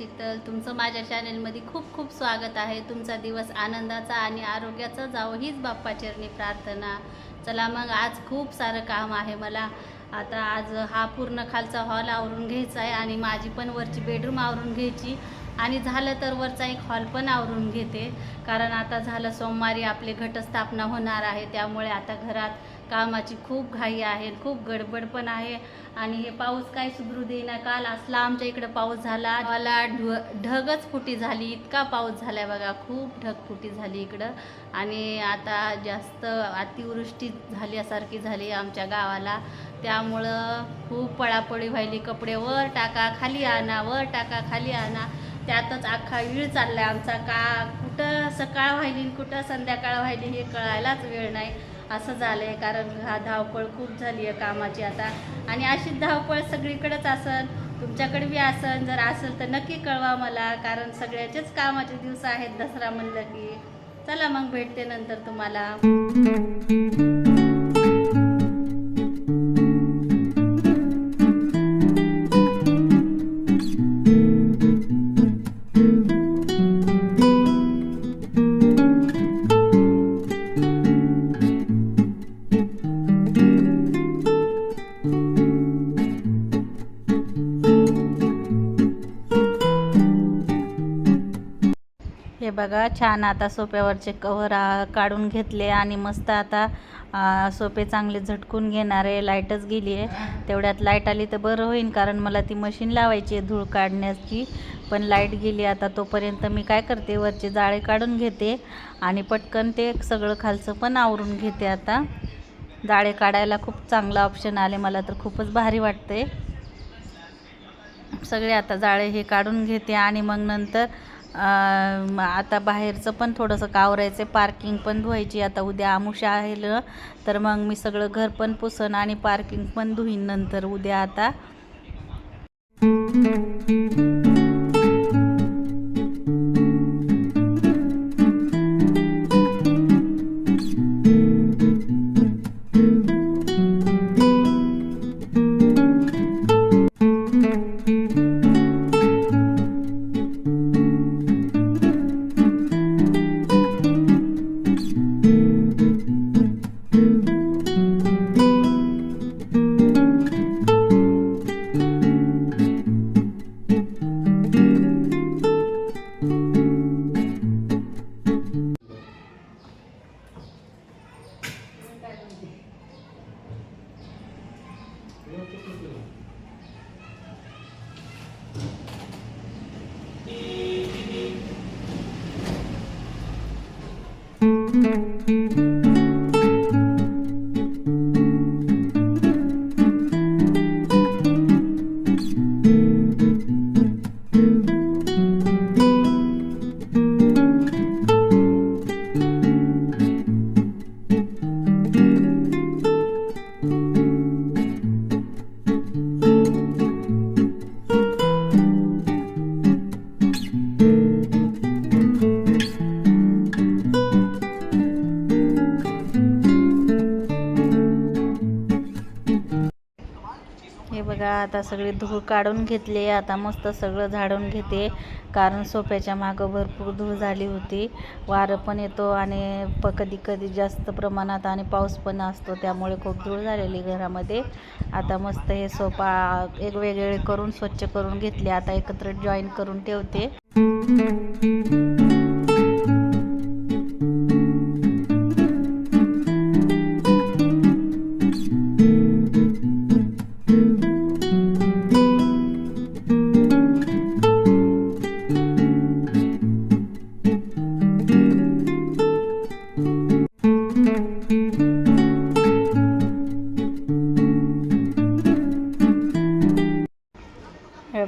शीतल तुमचं माझ्या चॅनेलमध्ये खूप खूप स्वागत आहे. तुमचा दिवस आनंदाचा आणि आरोग्याचा जावं हीच बाप्पाचरणी प्रार्थना. चला मग आज खूप सारं काम आहे मला. आता आज हा पूर्ण खालचा हॉल आवरून घ्यायचा आहे आणि माझी पण वरची बेडरूम आवरून घ्यायची. आणि झालं तर वरचा एक हॉल पण आवरून घेते. कारण आता झालं सोमवारी आपले घटस्थापना होणार आहे. त्यामुळे आता घरात कामाची खूप घाई आहे खूप गडबड पण आहे. आणि हे पाऊस काय सुधरू देईना. काल असला आमच्या इकडं पाऊस झाला. मला ढ ढगच फुटी झाली. इतका पाऊस झालाय बघा. खूप ढग फुटी झाली इकडं. आणि आता जास्त अतिवृष्टी झाल्यासारखी झाली आमच्या गावाला. त्यामुळं खूप पळापळी व्हायली. कपडे वर टाका खाली आणा वर टाका खाली आणा. त्यातच अख्खा वेळ चाललाय आमचा. का कुठं सकाळ व्हायली कुठं संध्याकाळ व्हायली हे कळायलाच वेळ नाही. असं झालंय कारण हा धावपळ खूप झाली आहे कामाची आता. आणि अशीच धावपळ सगळीकडंच असन तुमच्याकडे बी असन जर असेल तर नक्की कळवा मला कारण सगळ्याचेच कामाचे दिवस आहेत दसरा म्हणलं की. चला मग भेटते नंतर तुम्हाला. बघा छान आता सोप्यावरचे कव्हर काढून घेतले आणि मस्त आता सोपे चांगले झटकून घेणार आहे. लाईटच गेली आहे. तेवढ्यात लाइट आली तर बरं होईल कारण मला ती मशीन लावायची आहे धूळ काढण्याची. पण लाइट गेली आता तोपर्यंत मी काय करते वरचे जाळे काढून घेते आणि पटकन ते सगळं खालचं पण आवरून घेते आता. जाळे काढायला खूप चांगला ऑप्शन आले मला तर खूपच भारी वाटते सगळे आता जाळे हे काढून घेते आणि मग नंतर आता बाहेरचं पण थोडंसं कावरायचं पार्किंग पण धुवायची आता उद्या आमुषा आहे तर मग मी सगळं घर पण पुसन आणि पार्किंग पण धुईन नंतर उद्या आता. बघा आता सगळी धूळ काढून घेतले आता मस्त सगळं झाडून घेते. कारण सोफ्याच्या मागं भरपूर धूळ झाली होती. वारं पण येतो आणि प कधी कधी जास्त प्रमाणात आणि पाऊस पण असतो. त्यामुळे खूप धूळ झालेली घरामध्ये. आता मस्त हे सोफा एक वेगळे करून स्वच्छ करून घेतले. आता एकत्र जॉईन करून ठेवते.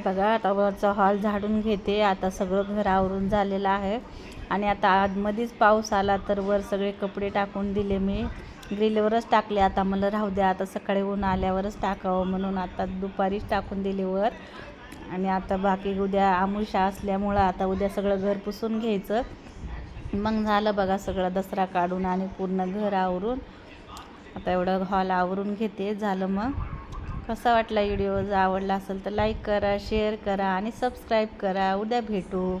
बघा आता हॉल झाडून घेते. आता सगळं घर आवरून झालेलं आहे. आणि आता आतमध्येच पाऊस आला तर वर सगळे कपडे टाकून दिले मी. ग्रिलवरच टाकले. आता मला राहू द्या आता सकाळी ऊन आल्यावरच टाकावं. म्हणून आता दुपारीच टाकून दिले वर. आणि आता बाकी उद्या आमुषा असल्यामुळं आता उद्या सगळं घर पुसून घ्यायचं. मग झालं बघा सगळं दसरा काढून आणि पूर्ण घर आवरून. आता एवढं हॉल आवरून घेते. झालं मग. कसा वाटला व्हिडिओ? जर आवडला असेल तर लाईक करा शेअर करा आणि सबस्क्राईब करा. उद्या भेटू.